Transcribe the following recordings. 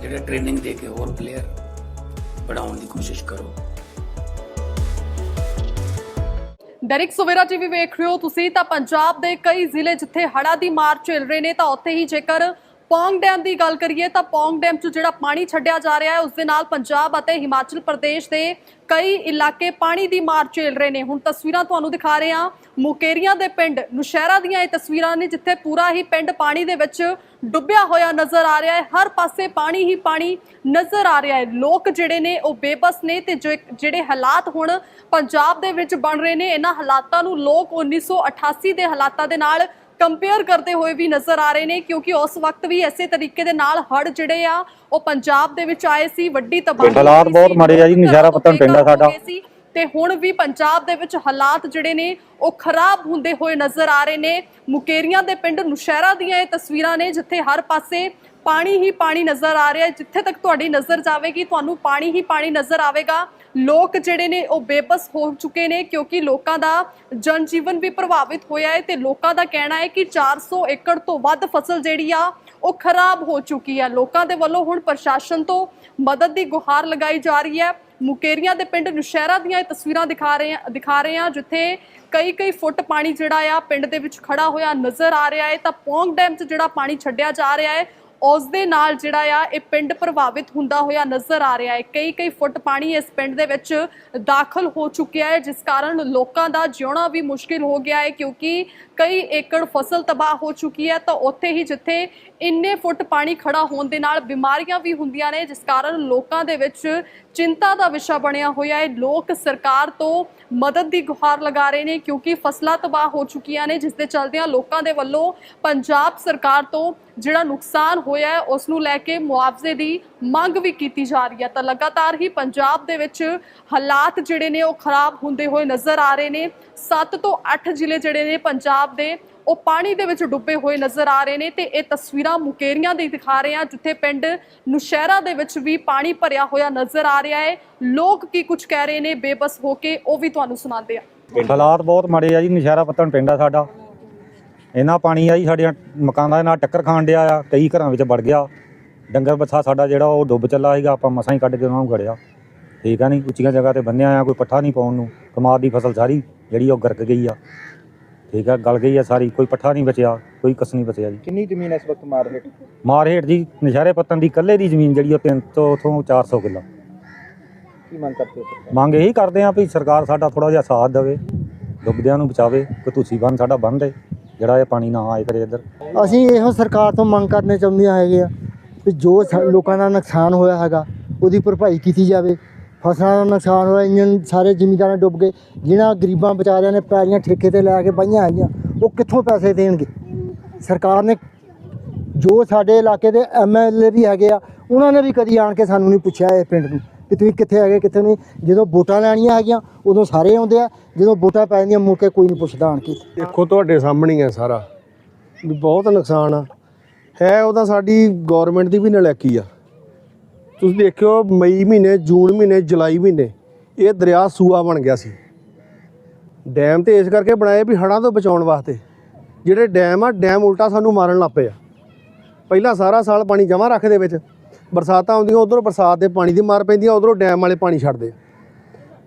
ਜਿਹੜੇ ਟ੍ਰੇਨਿੰਗ ਦੇ ਕੇ ਹੋਰ ਪਲੇਅਰ ਬਣਾਉਣ ਦੀ ਕੋਸ਼ਿਸ਼ ਕਰੋ। ਦੈਨਿਕ ਸਵੇਰਾ ਟੀਵੀ ਵੇਖ ਰਹੇ ਹੋ ਤੁਸੀਂ, ਤਾਂ ਪੰਜਾਬ ਦੇ ਕਈ ਜ਼ਿਲ੍ਹੇ ਜਿੱਥੇ ਹੜ੍ਹਾਂ ਦੀ ਮਾਰ ਝੇਲ ਰਹੇ ਨੇ, ਤਾਂ ਉੱਥੇ ਹੀ ਜੇਕਰ ਪੌਂਗ ਡੈਮ ਦੀ ਗੱਲ ਕਰੀਏ, ਤਾਂ ਪੌਂਗ ਡੈਮ 'ਚ ਜਿਹੜਾ ਪਾਣੀ ਛੱਡਿਆ ਜਾ ਰਿਹਾ ਹੈ, ਉਸ ਦੇ ਨਾਲ ਪੰਜਾਬ ਅਤੇ ਹਿਮਾਚਲ ਪ੍ਰਦੇਸ਼ ਦੇ ਕਈ ਇਲਾਕੇ ਪਾਣੀ ਦੀ ਮਾਰ ਝੇਲ ਰਹੇ ਨੇ। ਹੁਣ ਤਸਵੀਰਾਂ ਤੁਹਾਨੂੰ ਦਿਖਾ ਰਹੇ ਹਾਂ। ਮੁਕੇਰੀਆਂ ਦੇ ਪਿੰਡ, ਨੁਸ਼ਹਿਰਾ ਦੀਆਂ ਇਹ ਤਸਵੀਰਾਂ ਨੇ, ਜਿੱਥੇ ਪੂਰਾ ਹੀ ਪਿੰਡ ਪਾਣੀ ਦੇ ਵਿੱਚ ਡੁੱਬਿਆ ਹੋਇਆ ਨਜ਼ਰ ਆ ਰਿਹਾ ਹੈ। ਹਰ ਪਾਸੇ ਪਾਣੀ ਹੀ ਪਾਣੀ ਨਜ਼ਰ ਆ ਰਿਹਾ ਹੈ। ਲੋਕ ਜਿਹੜੇ ਨੇ ਉਹ ਬੇਬਸ ਨੇ ਤੇ ਜੋ ਜਿਹੜੇ ਹਾਲਾਤ ਹੁਣ ਪੰਜਾਬ ਦੇ ਵਿੱਚ ਬਣ ਰਹੇ ਨੇ ਇਹਨਾਂ ਹਾਲਾਤਾਂ ਨੂੰ ਲੋਕ 1988 ਦੇ ਹਾਲਾਤਾਂ ਦੇ ਨਾਲ ਕੰਪੇਅਰ ਕਰਦੇ ਹੋਏ ਵੀ ਨਜ਼ਰ ਆ ਰਹੇ ਨੇ ਕਿਉਂਕਿ ਉਸ ਵਕਤ ਵੀ ਐਸੇ ਤਰੀਕੇ ਦੇ ਨਾਲ ਹੜ ਜਿਹੜੇ ਆ ਉਹ ਪੰਜਾਬ ਦੇ ਵਿੱਚ ਆਏ ਸੀ ਵੱਡੀ ਤਬਾਹੀ ਹਾਲਾਤ ਬਹੁਤ ਮਾੜੇ ਆ ਜੀ, ਪੱਤਣ ਘਰੋਂ ਪਿੰਡ ਆ ਸਾਡਾ। ਤੇ ਹੁਣ ਵੀ ਪੰਜਾਬ ਦੇ ਵਿੱਚ ਹਾਲਾਤ ਜਿਹੜੇ ਨੇ, ਉਹ ਖਰਾਬ ਹੁੰਦੇ ਹੋਏ ਨਜ਼ਰ ਆ ਰਹੇ ਨੇ। ਮੁਕੇਰੀਆਂ ਦੇ ਪਿੰਡ ਨੁਸ਼ਹਿਰਾ ਦੀਆਂ ਇਹ ਤਸਵੀਰਾਂ ਨੇ, ਜਿੱਥੇ ਹਰ ਪਾਸੇ ਪਾਣੀ ਹੀ ਪਾਣੀ ਨਜ਼ਰ ਆ ਰਿਹਾ ਜਿੱਥੇ ਤੱਕ ਤੁਹਾਡੀ ਨਜ਼ਰ ਜਾਵੇਗੀ, ਤੁਹਾਨੂੰ ਪਾਣੀ ਹੀ ਪਾਣੀ ਨਜ਼ਰ ਆਵੇਗਾ। ਲੋਕ ਜਿਹੜੇ ਨੇ, ਉਹ ਬੇਬਸ ਹੋ ਚੁੱਕੇ ਨੇ, ਕਿਉਂਕਿ ਲੋਕਾਂ ਦਾ ਜਨ ਜੀਵਨ ਵੀ ਪ੍ਰਭਾਵਿਤ ਹੋਇਆ ਹੈ ਤੇ ਲੋਕਾਂ ਦਾ ਕਹਿਣਾ ਹੈ ਕਿ 400 ਏਕੜ ਤੋਂ ਵੱਧ ਫਸਲ ਜਿਹੜੀ ਆ, ਉਹ ਖਰਾਬ ਹੋ ਚੁੱਕੀ ਹੈ। ਲੋਕਾਂ ਦੇ ਵੱਲੋਂ ਹੁਣ ਪ੍ਰਸ਼ਾਸਨ ਤੋਂ ਮਦਦ ਦੀ ਗੁਹਾਰ ਲਗਾਈ ਜਾ ਰਹੀ ਹੈ। ਮੁਕੇਰੀਆਂ ਦੇ ਪਿੰਡ ਨੁਸ਼ਹਿਰਾ ਦੀਆਂ ਇਹ ਤਸਵੀਰਾਂ ਦਿਖਾ ਰਹੇ ਆ ਦਿਖਾ ਰਹੇ ਆ ਜਿੱਥੇ ਕਈ ਕਈ ਫੁੱਟ ਪਾਣੀ ਜਿਹੜਾ ਆ, ਪਿੰਡ ਦੇ ਵਿੱਚ ਖੜਾ ਹੋਇਆ ਨਜ਼ਰ ਆ ਰਿਹਾ ਹੈ। ਤਾਂ ਪੌਂਗ ਡੈਮ 'ਚ ਜਿਹੜਾ ਪਾਣੀ ਛੱਡਿਆ ਜਾ ਰਿਹਾ ਹੈ ਉਸ ਦੇ ਨਾਲ ਜਿਹੜਾ ਆ, ਇਹ ਪਿੰਡ ਪ੍ਰਭਾਵਿਤ ਹੁੰਦਾ ਹੋਇਆ ਨਜ਼ਰ ਆ ਰਿਹਾ ਹੈ। ਕਈ ਕਈ ਫੁੱਟ ਪਾਣੀ ਇਸ ਪਿੰਡ ਦੇ ਵਿੱਚ ਦਾਖਲ ਹੋ ਚੁੱਕਿਆ ਹੈ, ਜਿਸ ਕਾਰਨ ਲੋਕਾਂ ਦਾ ਜਿਉਣਾ ਵੀ ਮੁਸ਼ਕਿਲ ਹੋ ਗਿਆ ਹੈ, ਕਿਉਂਕਿ ਕਈ ਏਕੜ ਫਸਲ ਤਬਾਹ ਹੋ ਚੁੱਕੀ ਹੈ। ਤਾਂ ਉੱਥੇ ਹੀ ਜਿੱਥੇ ਇੰਨੇ ਫੁੱਟ ਪਾਣੀ ਖੜਾ ਹੋਣ ਦੇ ਨਾਲ ਬਿਮਾਰੀਆਂ ਵੀ ਹੁੰਦੀਆਂ ਨੇ, ਜਿਸ ਕਾਰਨ ਲੋਕਾਂ ਦੇ ਵਿੱਚ ਚਿੰਤਾ ਦਾ ਵਿਸ਼ਾ ਬਣਿਆ ਹੋਇਆ ਹੈ। ਲੋਕ ਸਰਕਾਰ ਤੋਂ ਮਦਦ ਦੀ ਗੁਹਾਰ ਲਗਾ ਰਹੇ ਨੇ, ਕਿਉਂਕਿ ਫਸਲਾਂ ਤਬਾਹ ਹੋ ਚੁੱਕੀਆਂ ਨੇ, ਜਿਸ ਦੇ ਚਲਦਿਆਂ ਲੋਕਾਂ ਦੇ ਵੱਲੋਂ ਪੰਜਾਬ ਸਰਕਾਰ ਤੋਂ ਜਿਹੜਾ ਨੁਕਸਾਨ ਹੋਇਆ ਹੈ, ਉਸ ਨੂੰ ਲੈ ਕੇ ਮੁਆਵਜ਼ੇ ਦੀ ਮੰਗ ਵੀ ਕੀਤੀ ਜਾ ਰਹੀ ਹੈ। ਤਾਂ ਲਗਾਤਾਰ ਹੀ ਪੰਜਾਬ ਦੇ ਵਿੱਚ ਹਾਲਾਤ ਜਿਹੜੇ ਨੇ, ਉਹ ਖਰਾਬ ਹੁੰਦੇ ਹੋਏ ਨਜ਼ਰ ਆ ਰਹੇ ਨੇ। 7 ਤੋਂ 8 ਜ਼ਿਲ੍ਹੇ ਜਿਹੜੇ ਨੇ ਪੰਜਾਬ ਦੇ, ਉਹ ਪਾਣੀ ਦੇ ਵਿੱਚ ਡੁੱਬੇ ਹੋਏ ਨਜ਼ਰ ਆ ਰਹੇ ਨੇ ਤੇ ਇਹ ਤਸਵੀਰਾਂ ਮੁਕੇਰੀਆਂ ਦੀ ਦਿਖਾ ਰਹੇ ਆ ਜਿੱਥੇ ਪਿੰਡ ਨੁਸ਼ਹਿਰਾ ਦੇ ਵਿੱਚ ਵੀ ਪਾਣੀ ਭਰਿਆ ਹੋਇਆ ਨਜ਼ਰ ਆ ਰਿਹਾ ਹੈ। ਲੋਕ ਕੀ ਕੁਝ ਕਹਿ ਰਹੇ ਨੇ, ਬੇਬਸ ਹੋ ਕੇ ਉਹ ਵੀ ਤੁਹਾਨੂੰ ਸੁਣਾਉਂਦੇ ਆ ਹਾਲਾਤ ਬਹੁਤ ਮਾੜੇ ਆ ਜੀ, ਨਸ਼ਹਿਰਾ ਪੱਤਣ ਪਿੰਡ ਆ ਸਾਡਾ। ਇੰਨਾ ਪਾਣੀ ਆ ਜੀ ਸਾਡੇ ਮਕਾਨਾਂ ਦੇ ਨਾਲ ਟੱਕਰ ਖਾਣ ਡਿਆ ਆ ਕਈ ਘਰਾਂ ਵਿੱਚ ਵੜ ਗਿਆ। ਡੰਗਰ ਬੱਛਾ ਸਾਡਾ ਜਿਹੜਾ ਉਹ ਡੁੱਬ ਚੱਲਾ ਸੀਗਾ ਆਪਾਂ ਮਸਾਂ ਹੀ ਕੱਢ ਕੇ ਉਹਨਾਂ ਨੂੰ ਗੜਿਆ ਠੀਕ ਆ ਨਹੀਂ ਉੱਚੀਆਂ ਜਗ੍ਹਾ ਤੇ ਬੰਨਿਆ ਆ ਕੋਈ ਪੱਠਾ ਨਹੀਂ ਪਾਉਣ ਨੂੰ। ਕਮਾਦ ਦੀ ਫਸਲ ਸਾਰੀ ਜਿਹੜੀ ਉਹ ਗਰਕ ਗਈ ਆ। ਠੀਕ ਆ ਗਲ ਗਈ ਆ ਸਾਰੀ ਕੋਈ ਪੱਠਾ ਨਹੀਂ ਬਚਿਆ ਕੋਈ ਕਸ ਨਹੀਂ ਬਚਿਆ ਜੀ। ਕਿੰਨੀ ਜ਼ਮੀਨ ਇਸ ਵਕਤ ਮਾਰ ਹੇਠ? ਮਾਰ ਹੇਠ ਜੀ ਨਸ਼ਹਿਰੇ ਪੱਤਣ ਦੀ ਕੱਲੇ ਦੀ ਜ਼ਮੀਨ ਜਿਹੜੀ ਉਹ 300 ਤੋਂ 400 ਕਿੱਲਾ। ਕੀ ਮੰਗ ਕਰਦੇ ਹੋ ਮੰਗ ਇਹੀ ਕਰਦੇ ਆ ਵੀ ਸਰਕਾਰ ਸਾਡਾ ਥੋੜਾ ਜਿਹਾ ਸਾਥ ਦੇਵੇ ਡੁੱਬਦਿਆਂ ਨੂੰ ਬਚਾਵੇ ਕਿ ਤੁਸੀਂ ਬੰਨ ਸਾਡਾ ਬੰਨ ਦੇ। ਜਿਹੜਾ ਇਹ ਪਾਣੀ ਨਾ ਆਏ ਕਰੇ ਇੱਧਰ? ਅਸੀਂ ਇਹੋ ਸਰਕਾਰ ਤੋਂ ਮੰਗ ਕਰਨੇ ਚਾਹੁੰਦੇ ਹੈਗੇ ਆ ਵੀ ਜੋ ਸਾ- ਲੋਕਾਂ ਦਾ ਨੁਕਸਾਨ ਹੋਇਆ ਹੈਗਾ, ਉਹਦੀ ਭਰਪਾਈ ਕੀਤੀ ਜਾਵੇ। ਫਸਲਾਂ ਦਾ ਨੁਕਸਾਨ ਹੋਇਆ ਇੰਜਨ ਸਾਰੇ ਜ਼ਿਮੀਂਦਾਰਾਂ ਡੁੱਬ ਗਏ, ਜਿਹਨਾਂ ਗਰੀਬਾਂ ਵਿਚਾਰਿਆਂ ਨੇ ਪੈਲੀਆਂ ਠੇਕੇ ਤੇ ਲੈ ਕੇ ਬਾਈਆਂ ਹੈਗੀਆਂ, ਉਹ ਕਿੱਥੋਂ ਪੈਸੇ ਦੇਣਗੇ? ਸਰਕਾਰ ਨੇ ਜੋ ਸਾਡੇ ਇਲਾਕੇ ਦੇ ਐਮਐਲਏ ਵੀ ਹੈਗੇ ਆ, ਉਹਨਾਂ ਨੇ ਵੀ ਕਦੀ ਆਣ ਕੇ ਸਾਨੂੰ ਨਹੀਂ ਪੁੱਛਿਆ ਇਹ ਪਿੰਡ ਨੂੰ। ਕਿ ਤੁਸੀਂ ਕਿੱਥੇ ਹੈਗੇ, ਕਿੱਥੇ ਨਹੀਂ। ਜਦੋਂ ਵੋਟਾਂ ਲੈਣੀਆਂ ਹੈਗੀਆਂ, ਉਦੋਂ ਸਾਰੇ ਆਉਂਦੇ ਆ। ਜਦੋਂ ਵੋਟਾਂ ਪੈ ਜਾਂਦੀਆਂ, ਮੁੜ ਕੇ ਕੋਈ ਨਹੀਂ ਪੁੱਛਦਾ ਆਣ ਕੇ। ਦੇਖੋ, ਤੁਹਾਡੇ ਸਾਹਮਣੇ ਹੀ ਹੈ ਸਾਰਾ। ਵੀ ਬਹੁਤ ਨੁਕਸਾਨ ਆ। ਹੈ ਉਹਦਾ ਸਾਡੀ ਗਵਰਨਮੈਂਟ ਦੀ ਵੀ ਨਲੈਕੀ ਆ। ਤੁਸੀਂ ਦੇਖਿਓ, ਮਈ ਮਹੀਨੇ, ਜੂਨ ਮਹੀਨੇ, ਜੁਲਾਈ ਮਹੀਨੇ, ਇਹ ਦਰਿਆ ਸੂਆ ਬਣ ਗਿਆ ਸੀ। ਡੈਮ ਤੇ ਇਸ ਕਰਕੇ ਬਣਾਏ ਵੀ ਹੜ੍ਹਾਂ ਤੋਂ ਬਚਾਉਣ ਵਾਸਤੇ। ਜਿਹੜੇ ਡੈਮ ਆ, ਡੈਮ ਉਲਟਾ ਸਾਨੂੰ ਮਾਰਨ ਲੱਗ ਪਏ ਆ। ਪਹਿਲਾਂ ਸਾਰਾ ਸਾਲ ਪਾਣੀ ਜਮ੍ਹਾਂ ਰੱਖਦੇ ਵਿੱਚ। ਬਰਸਾਤਾਂ ਆਉਂਦੀਆਂ, ਉਧਰੋਂ ਬਰਸਾਤ ਦੇ ਪਾਣੀ ਦੀ ਮਾਰ ਪੈਂਦੀ ਆ, ਉਧਰੋਂ ਡੈਮ ਵਾਲੇ ਪਾਣੀ ਛੱਡਦੇ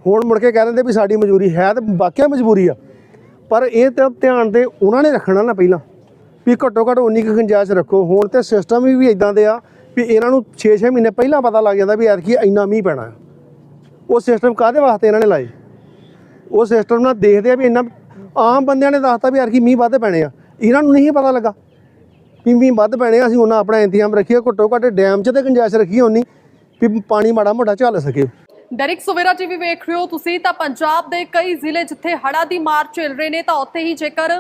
ਹੁਣ ਮੁੜ ਕੇ ਕਹਿ ਦਿੰਦੇ ਵੀ ਸਾਡੀ ਮਜਬੂਰੀ ਹੈ ਤੇ ਵਾਕਿਆ ਮਜਬੂਰੀ ਆ। ਪਰ ਇਹ ਤਾਂ ਧਿਆਨ ਤੇ ਉਹਨਾਂ ਨੇ ਰੱਖਣਾ ਨਾ ਪਹਿਲਾਂ, ਵੀ ਘੱਟੋ ਘੱਟ ਉਨੀ ਕੁ ਗੁੰਜਾਇਸ਼ ਰੱਖੋ। ਹੁਣ ਤੇ ਸਿਸਟਮ ਵੀ ਇਦਾਂ ਦੇ ਆ ਵੀ ਇਹਨਾਂ ਨੂੰ 6-6 ਮਹੀਨੇ ਪਹਿਲਾਂ ਪਤਾ ਲੱਗ ਜਾਂਦਾ ਵੀ ਐਤਕੀ ਇੰਨਾ ਮੀਂਹ ਪੈਣਾ ਹੈ ਉਹ ਸਿਸਟਮ ਕਾਹਦੇ ਵਾਸਤੇ ਇਹਨਾਂ ਨੇ ਲਾਏ? ਉਹ ਸਿਸਟਮ ਨਾਲ ਦੇਖਦੇ ਆ ਵੀ ਇੰਨਾ ਆਮ ਬੰਦਿਆਂ ਨੇ ਦੱਸਤਾ ਵੀ ਐਤਕੀ ਮੀਂਹ ਵੱਧ ਪੈਣੇ ਆ। ਇਹਨਾਂ ਨੂੰ ਨਹੀਂ ਪਤਾ ਲੱਗਾ। ਵੀ ਵੱਧ ਪੈਣੇ ਆ, ਅਸੀਂ ਉਹਨਾਂ ਆਪਣਾ ਇੰਤਜ਼ਾਮ ਰੱਖੀਏ, ਘੱਟੋ ਘੱਟ ਡੈਮ 'ਚ ਤੇ ਗੁੰਜਾਇਸ਼ ਰੱਖੀਏ ਉਨੀ ਵੀ ਪਾਣੀ ਮਾੜਾ ਮੋਟਾ ਝੱਲ ਸਕੇ। ਡੈਰਿਕ ਸੁਵੇਰਾ ਟੀਵੀ ਵੇਖ ਰਹੇ ਹੋ ਤੁਸੀਂ ਤਾਂ ਪੰਜਾਬ ਦੇ ਕਈ ਜ਼ਿਲ੍ਹੇ ਜਿੱਥੇ ਹੜਾ ਦੀ ਮਾਰ ਝੇਲ ਰਹੇ ਨੇ ਤਾਂ ਉੱਥੇ ਹੀ ਜੇਕਰ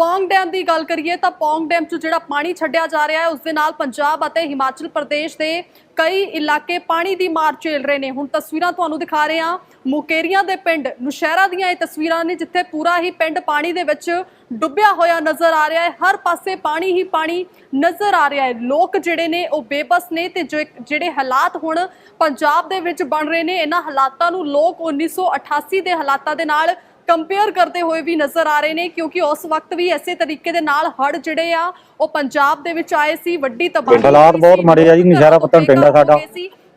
ਪੌਂਗ ਡੈਮ ਦੀ ਗੱਲ ਕਰੀਏ ਤਾਂ ਪੌਂਗ ਡੈਮ 'ਚ ਜਿਹੜਾ ਪਾਣੀ ਛੱਡਿਆ ਜਾ ਰਿਹਾ ਹੈ, ਉਸ ਦੇ ਨਾਲ ਪੰਜਾਬ ਅਤੇ ਹਿਮਾਚਲ ਪ੍ਰਦੇਸ਼ ਦੇ ਕਈ ਇਲਾਕੇ ਪਾਣੀ ਦੀ ਮਾਰ ਝੇਲ ਰਹੇ ਨੇ। ਹੁਣ ਤਸਵੀਰਾਂ ਤੁਹਾਨੂੰ ਦਿਖਾ ਰਹੇ ਹਾਂ। ਮੁਕੇਰੀਆਂ ਦੇ ਪਿੰਡ, ਨੁਸ਼ਹਿਰਾ ਦੀਆਂ ਇਹ ਤਸਵੀਰਾਂ ਨੇ, ਜਿੱਥੇ ਪੂਰਾ ਹੀ ਪਿੰਡ ਪਾਣੀ ਦੇ ਵਿੱਚ ਡੁੱਬਿਆ ਹੋਇਆ ਨਜ਼ਰ ਆ ਰਿਹਾ ਹੈ। ਹਰ ਪਾਸੇ ਪਾਣੀ ਹੀ ਪਾਣੀ ਨਜ਼ਰ ਆ ਰਿਹਾ ਹੈ। ਲੋਕ ਜਿਹੜੇ ਨੇ, ਉਹ ਬੇਬਸ ਨੇ ਤੇ ਜੋ- ਜਿਹੜੇ ਹਾਲਾਤ ਹੁਣ ਪੰਜਾਬ ਦੇ ਵਿੱਚ ਬਣ ਰਹੇ ਨੇ, ਇਹਨਾਂ ਹਾਲਾਤਾਂ ਨੂੰ ਲੋਕ 1988 ਦੇ ਹਾਲਾਤਾਂ ਦੇ ਨਾਲ ਕੰਪੇਅਰ ਕਰਦੇ ਹੋਏ ਵੀ ਨਜ਼ਰ ਆ ਰਹੇ ਨੇ ਕਿਉਂਕਿ ਉਸ ਵਕਤ ਵੀ ਐਸੇ ਤਰੀਕੇ ਦੇ ਨਾਲ ਹੜ ਜਿਹੜੇ ਆ ਉਹ ਪੰਜਾਬ ਦੇ ਵਿੱਚ ਆਏ ਸੀ ਵੱਡੀ ਤਬਾਹੀ ਹਾਲਾਤ ਬਹੁਤ ਮਾੜੇ ਆ ਜੀ, ਤੋਂ ਪੱਤਣ ਪਿੰਡ ਸਾਡਾ।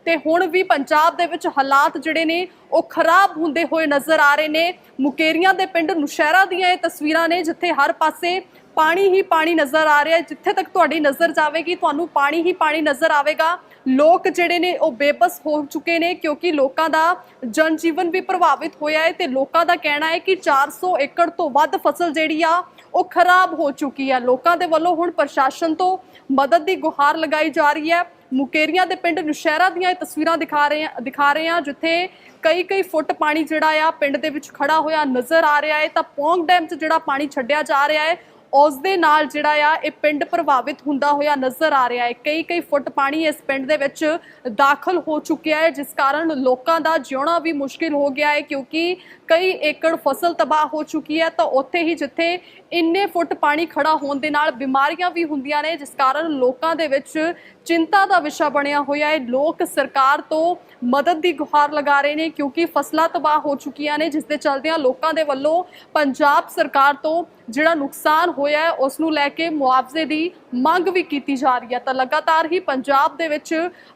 ਤੇ ਹੁਣ ਵੀ ਪੰਜਾਬ ਦੇ ਵਿੱਚ ਹਾਲਾਤ ਜਿਹੜੇ ਨੇ ਉਹ ਖਰਾਬ ਹੁੰਦੇ ਹੋਏ ਨਜ਼ਰ ਆ ਰਹੇ ਨੇ। ਮੁਕੇਰੀਆਂ ਦੇ ਪਿੰਡ ਨੁਸ਼ਹਿਰਾ ਦੀਆਂ ਇਹ ਤਸਵੀਰਾਂ ਨੇ ਜਿੱਥੇ ਹਰ ਪਾਸੇ ਪਾਣੀ ਹੀ ਪਾਣੀ ਨਜ਼ਰ ਆ ਰਿਹਾ ਜਿੱਥੇ ਤੱਕ ਤੁਹਾਡੀ ਨਜ਼ਰ ਜਾਵੇਗੀ ਤੁਹਾਨੂੰ ਪਾਣੀ ਹੀ ਪਾਣੀ ਨਜ਼ਰ ਆਵੇਗਾ। ਲੋਕ ਜਿਹੜੇ ਨੇ ਉਹ ਬੇਬਸ ਹੋ ਚੁੱਕੇ ਨੇ ਕਿਉਂਕਿ ਲੋਕਾਂ ਦਾ ਜਨ ਜੀਵਨ ਵੀ ਪ੍ਰਭਾਵਿਤ ਹੋਇਆ ਹੈ ਤੇ ਲੋਕਾਂ ਦਾ ਕਹਿਣਾ ਹੈ ਕਿ 400 ਏਕੜ ਤੋਂ ਵੱਧ ਫਸਲ ਜਿਹੜੀ ਆ, ਉਹ ਖਰਾਬ ਹੋ ਚੁੱਕੀ ਹੈ। ਲੋਕਾਂ ਦੇ ਵੱਲੋਂ ਹੁਣ ਪ੍ਰਸ਼ਾਸਨ ਤੋਂ ਮਦਦ ਦੀ ਗੁਹਾਰ ਲਗਾਈ ਜਾ ਰਹੀ ਹੈ। ਮੁਕੇਰੀਆਂ ਦੇ ਪਿੰਡ ਨੁਸ਼ਹਿਰਾ ਦੀਆਂ ਇਹ ਤਸਵੀਰਾਂ ਦਿਖਾ ਰਹੇ ਆ ਦਿਖਾ ਰਹੇ ਆ ਜਿੱਥੇ ਕਈ ਕਈ ਫੁੱਟ ਪਾਣੀ ਜਿਹੜਾ ਆ, ਪਿੰਡ ਦੇ ਵਿੱਚ ਖੜਾ ਹੋਇਆ ਨਜ਼ਰ ਆ ਰਿਹਾ ਹੈ। ਤਾਂ ਪੌਂਗ ਡੈਮ 'ਚ ਜਿਹੜਾ ਪਾਣੀ ਛੱਡਿਆ ਜਾ ਰਿਹਾ ਹੈ ਉਸ ਦੇ ਨਾਲ ਜਿਹੜਾ ਆ, ਇਹ ਪਿੰਡ ਪ੍ਰਭਾਵਿਤ ਹੁੰਦਾ ਹੋਇਆ ਨਜ਼ਰ ਆ ਰਿਹਾ ਹੈ। ਕਈ ਕਈ ਫੁੱਟ ਪਾਣੀ ਇਸ ਪਿੰਡ ਦੇ ਵਿੱਚ ਦਾਖਲ ਹੋ ਚੁੱਕਿਆ ਹੈ, ਜਿਸ ਕਾਰਨ ਲੋਕਾਂ ਦਾ ਜਿਉਣਾ ਵੀ ਮੁਸ਼ਕਿਲ ਹੋ ਗਿਆ ਹੈ, ਕਿਉਂਕਿ ਕਈ ਏਕੜ ਫਸਲ ਤਬਾਹ ਹੋ ਚੁੱਕੀ ਹੈ ਤਾਂ ਉੱਥੇ ਹੀ ਜਿੱਥੇ ਇੰਨੇ ਫੁੱਟ ਪਾਣੀ ਖੜਾ ਹੋਣ ਦੇ ਨਾਲ ਬਿਮਾਰੀਆਂ ਵੀ ਹੁੰਦੀਆਂ ਨੇ, ਜਿਸ ਕਾਰਨ ਲੋਕਾਂ ਦੇ ਵਿੱਚ ਚਿੰਤਾ ਦਾ ਵਿਸ਼ਾ ਬਣਿਆ ਹੋਇਆ ਹੈ। ਲੋਕ ਸਰਕਾਰ ਤੋਂ ਮਦਦ ਦੀ ਗੁਹਾਰ ਲਗਾ ਰਹੇ ਨੇ ਕਿਉਂਕਿ ਫਸਲਾਂ ਤਬਾਹ ਹੋ ਚੁੱਕੀਆਂ ਨੇ, ਜਿਸ ਦੇ ਚਲਦਿਆਂ ਲੋਕਾਂ ਦੇ ਵੱਲੋਂ ਪੰਜਾਬ ਸਰਕਾਰ ਤੋਂ ਜਿਹੜਾ ਨੁਕਸਾਨ ਹੋਇਆ ਹੈ, ਉਸ ਨੂੰ ਲੈ ਕੇ ਮੁਆਵਜ਼ੇ ਦੀ ਮੰਗ ਵੀ ਕੀਤੀ ਜਾ ਰਹੀ ਹੈ। ਤਾਂ ਲਗਾਤਾਰ ਹੀ ਪੰਜਾਬ ਦੇ ਵਿੱਚ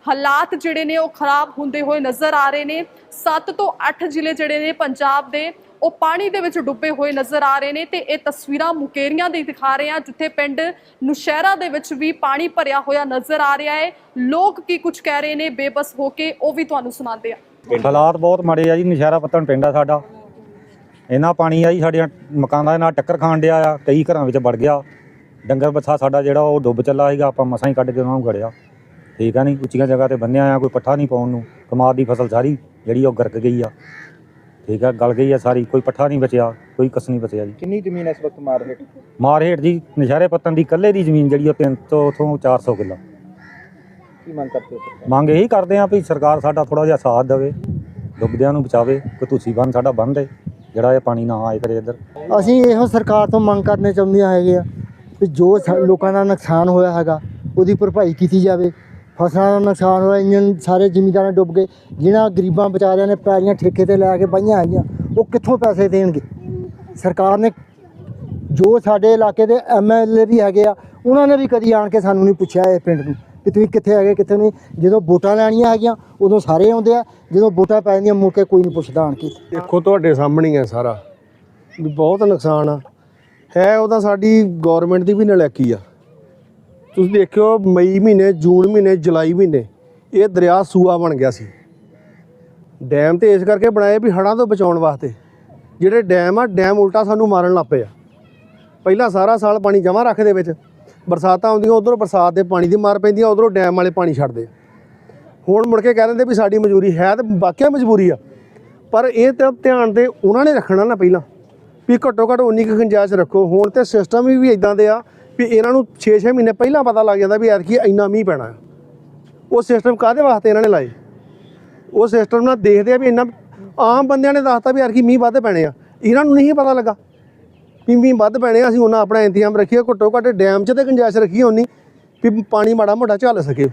ਹਾਲਾਤ ਜਿਹੜੇ ਨੇ ਉਹ ਖਰਾਬ ਹੁੰਦੇ ਹੋਏ ਨਜ਼ਰ ਆ ਰਹੇ ਨੇ। 7 ਤੋਂ 8 ਜ਼ਿਲ੍ਹੇ ਜਿਹੜੇ ਨੇ ਪੰਜਾਬ ਦੇ, ਉਹ ਪਾਣੀ ਦੇ ਵਿੱਚ ਡੁੱਬੇ ਹੋਏ ਨਜ਼ਰ ਆ ਰਹੇ ਨੇ ਤੇ ਇਹ ਤਸਵੀਰਾਂ ਮੁਕੇਰੀਆਂ ਦੀ ਦਿਖਾ ਰਹੇ ਆ ਜਿੱਥੇ ਪਿੰਡ ਨੁਸ਼ਹਿਰਾ ਦੇ ਵਿੱਚ ਵੀ ਪਾਣੀ ਭਰਿਆ ਹੋਇਆ ਨਜ਼ਰ ਆ ਰਿਹਾ ਹੈ। ਲੋਕ ਕੀ ਕੁਝ ਕਹਿ ਰਹੇ ਨੇ, ਬੇਬਸ ਹੋ ਕੇ ਉਹ ਵੀ ਤੁਹਾਨੂੰ ਸੁਣਾਉਂਦੇ ਆ ਹਾਲਾਤ ਬਹੁਤ ਮਾੜੇ ਆ ਜੀ, ਨਸ਼ਹਿਰਾ ਪੱਤਣ ਪਿੰਡ ਆ ਸਾਡਾ। ਇੰਨਾ ਪਾਣੀ ਆ ਜੀ, ਸਾਡੀਆਂ ਮਕਾਨਾਂ ਦੇ ਨਾਲ ਟੱਕਰ ਖਾਣ ਡਿਆ ਆ, ਕਈ ਘਰਾਂ ਵਿੱਚ ਵੜ ਗਿਆ। ਡੰਗਰ ਬੱਛਾ ਸਾਡਾ ਜਿਹੜਾ, ਉਹ ਡੁੱਬ ਚੱਲਾ ਸੀਗਾ, ਆਪਾਂ ਮਸਾਂ ਹੀ ਕੱਢ ਕੇ ਉਹਨਾਂ ਨੂੰ ਗੜਿਆ। ਠੀਕ ਆ ਨਹੀਂ ਉੱਚੀਆਂ ਜਗ੍ਹਾ ਤੇ ਬੰਨਿਆ ਆ, ਕੋਈ ਪੱਠਾ ਨਹੀਂ ਪਾਉਣ ਨੂੰ। ਕਮਾਦ ਦੀ ਫਸਲ ਸਾਰੀ ਜਿਹੜੀ ਉਹ ਗਰਕ ਗਈ ਆ। ਠੀਕ ਆ ਗਲ ਗਈ ਆ ਸਾਰੀ ਕੋਈ ਪੱਠਾ ਨਹੀਂ ਬਚਿਆ ਕੋਈ ਕਸ ਨਹੀਂ ਬਚਿਆ ਜੀ। ਕਿੰਨੀ ਜ਼ਮੀਨ ਇਸ ਵਕਤ ਮਾਰ ਹੇਠ? ਮਾਰ ਹੇਠ ਜੀ ਨਸ਼ਹਿਰੇ ਪੱਤਣ ਦੀ ਇਕੱਲੇ ਦੀ ਜ਼ਮੀਨ ਜਿਹੜੀ ਉਹ 300 ਤੋਂ 400 ਕਿੱਲਾ। ਕੀ ਮੰਗ ਕਰਦੇ ਹੋ ਸਰਕਾਰ? ਮੰਗ ਇਹੀ ਕਰਦੇ ਆ ਵੀ ਸਰਕਾਰ ਸਾਡਾ ਥੋੜਾ ਜਿਹਾ ਸਾਥ ਦੇਵੇ ਡੁੱਬਦਿਆਂ ਨੂੰ ਬਚਾਵੇ ਕਿ ਤੁਸੀਂ ਬੰਨ ਸਾਡਾ ਬੰਨ ਦੇ ਜਿਹੜਾ ਇਹ ਪਾਣੀ ਨਾ ਆਏ ਕਰੇ ਇੱਧਰ। ਅਸੀਂ ਇਹੋ ਸਰਕਾਰ ਤੋਂ ਮੰਗ ਕਰਨੇ ਚਾਹੁੰਦੀਆਂ ਹੈਗੇ ਆ ਵੀ ਜੋ ਸਾ- ਲੋਕਾਂ ਦਾ ਨੁਕਸਾਨ ਹੋਇਆ ਹੈਗਾ ਉਹਦੀ ਭਰਪਾਈ ਕੀਤੀ ਜਾਵੇ। ਫਸਲਾਂ ਦਾ ਨੁਕਸਾਨ ਹੋਇਆ ਇੰਜਨ ਸਾਰੇ ਜ਼ਿਮੀਂਦਾਰਾਂ ਡੁੱਬ ਗਏ ਜਿਨ੍ਹਾਂ ਗਰੀਬਾਂ ਵਿਚਾਰਿਆਂ ਨੇ ਪੈਲੀਆਂ ਠੇਕੇ ਤੇ ਲੈ ਕੇ ਪਾਈਆਂ ਹੈਗੀਆਂ ਉਹ ਕਿੱਥੋਂ ਪੈਸੇ ਦੇਣਗੇ? ਸਰਕਾਰ ਨੇ ਜੋ ਸਾਡੇ ਇਲਾਕੇ ਦੇ ਐਮਐਲਏ ਵੀ ਹੈਗੇ ਆ, ਉਹਨਾਂ ਨੇ ਵੀ ਕਦੀ ਆਣ ਕੇ ਸਾਨੂੰ ਨਹੀਂ ਪੁੱਛਿਆ ਇਹ ਪਿੰਡ ਨੂੰ ਕਿ ਤੁਸੀਂ ਕਿੱਥੇ ਹੈਗੇ, ਕਿੱਥੇ ਨਹੀਂ। ਜਦੋਂ ਵੋਟਾਂ ਲੈਣੀਆਂ ਹੈਗੀਆਂ, ਉਦੋਂ ਸਾਰੇ ਆਉਂਦੇ ਆ, ਜਦੋਂ ਵੋਟਾਂ ਪੈ ਜਾਂਦੀਆਂ, ਮੁੜ ਕੇ ਕੋਈ ਨਹੀਂ ਪੁੱਛਦਾ ਆਣ ਕੇ। ਦੇਖੋ, ਤੁਹਾਡੇ ਸਾਹਮਣੇ ਹੀ ਹੈ ਸਾਰਾ। ਵੀ ਬਹੁਤ ਨੁਕਸਾਨ ਆ। ਹੈ ਉਹਦਾ ਸਾਡੀ ਗਵਰਨਮੈਂਟ ਦੀ ਵੀ ਨਲੈਕੀ ਆ। ਤੁਸੀਂ ਦੇਖਿਓ, ਮਈ ਮਹੀਨੇ, ਜੂਨ ਮਹੀਨੇ, ਜੁਲਾਈ ਮਹੀਨੇ, ਇਹ ਦਰਿਆ ਸੂਆ ਬਣ ਗਿਆ ਸੀ। ਡੈਮ ਤੇ ਇਸ ਕਰਕੇ ਬਣਾਏ ਵੀ ਹੜ੍ਹਾਂ ਤੋਂ ਬਚਾਉਣ ਵਾਸਤੇ। ਜਿਹੜੇ ਡੈਮ ਆ, ਡੈਮ ਉਲਟਾ ਸਾਨੂੰ ਮਾਰਨ ਲੱਗ ਪਏ ਆ। ਪਹਿਲਾਂ ਸਾਰਾ ਸਾਲ ਪਾਣੀ ਜਮ੍ਹਾਂ ਰੱਖਦੇ ਵਿੱਚ। ਬਰਸਾਤਾਂ ਆਉਂਦੀਆਂ, ਉਧਰੋਂ ਬਰਸਾਤ ਦੇ ਪਾਣੀ ਦੀ ਮਾਰ ਪੈਂਦੀਆਂ ਆ, ਉਧਰੋਂ ਡੈਮ ਵਾਲੇ ਪਾਣੀ ਛੱਡਦੇ ਹੁਣ ਮੁੜ ਕੇ ਕਹਿ ਦਿੰਦੇ ਵੀ ਸਾਡੀ ਮਜਬੂਰੀ ਹੈ ਤੇ ਵਾਕਿਆ ਮਜਬੂਰੀ ਆ। ਪਰ ਇਹ ਤਾਂ ਧਿਆਨ ਤੇ ਉਹਨਾਂ ਨੇ ਰੱਖਣਾ ਨਾ ਪਹਿਲਾਂ। ਵੀ ਘੱਟੋ ਘੱਟ ਉਨੀ ਕੁ ਗੁੰਜਾਇਸ਼ ਰੱਖੋ। ਹੁਣ ਤੇ ਸਿਸਟਮ ਵੀ ਵੀ ਇਦਾਂ ਦੇ ਆ ਵੀ ਇਹਨਾਂ ਨੂੰ 6-6 ਮਹੀਨੇ ਪਹਿਲਾਂ ਪਤਾ ਲੱਗ ਜਾਂਦਾ ਵੀ ਐਤਕੀ ਇੰਨਾ ਮੀਂਹ ਪੈਣਾ ਉਹ ਸਿਸਟਮ ਕਾਹਦੇ ਵਾਸਤੇ ਇਹਨਾਂ ਨੇ ਲਾਏ ਉਹ ਸਿਸਟਮ ਨਾਲ ਦੇਖਦੇ ਆ ਵੀ ਇੰਨਾ ਆਮ ਬੰਦਿਆਂ ਨੇ ਦੱਸਤਾ ਵੀ ਐਤਕੀ ਮੀਂਹ ਵੱਧ ਪੈਣੇ ਆ। ਇਹਨਾਂ ਨੂੰ ਨਹੀਂ ਪਤਾ ਲੱਗਾ ਵੀ ਮੀਂਹ ਵੱਧ ਪੈਣੇ ਆ, ਅਸੀਂ ਉਹਨਾਂ ਆਪਣਾ ਇੰਤਜ਼ਾਮ ਰੱਖੀਏ ਘੱਟੋ ਘੱਟ ਡੈਮ 'ਚ ਤੇ ਗੁੰਜਾਇਸ਼ ਰੱਖੀਏ ਉਨੀ ਵੀ ਪਾਣੀ ਮਾੜਾ ਮੋਟਾ ਝੱਲ ਸਕੇ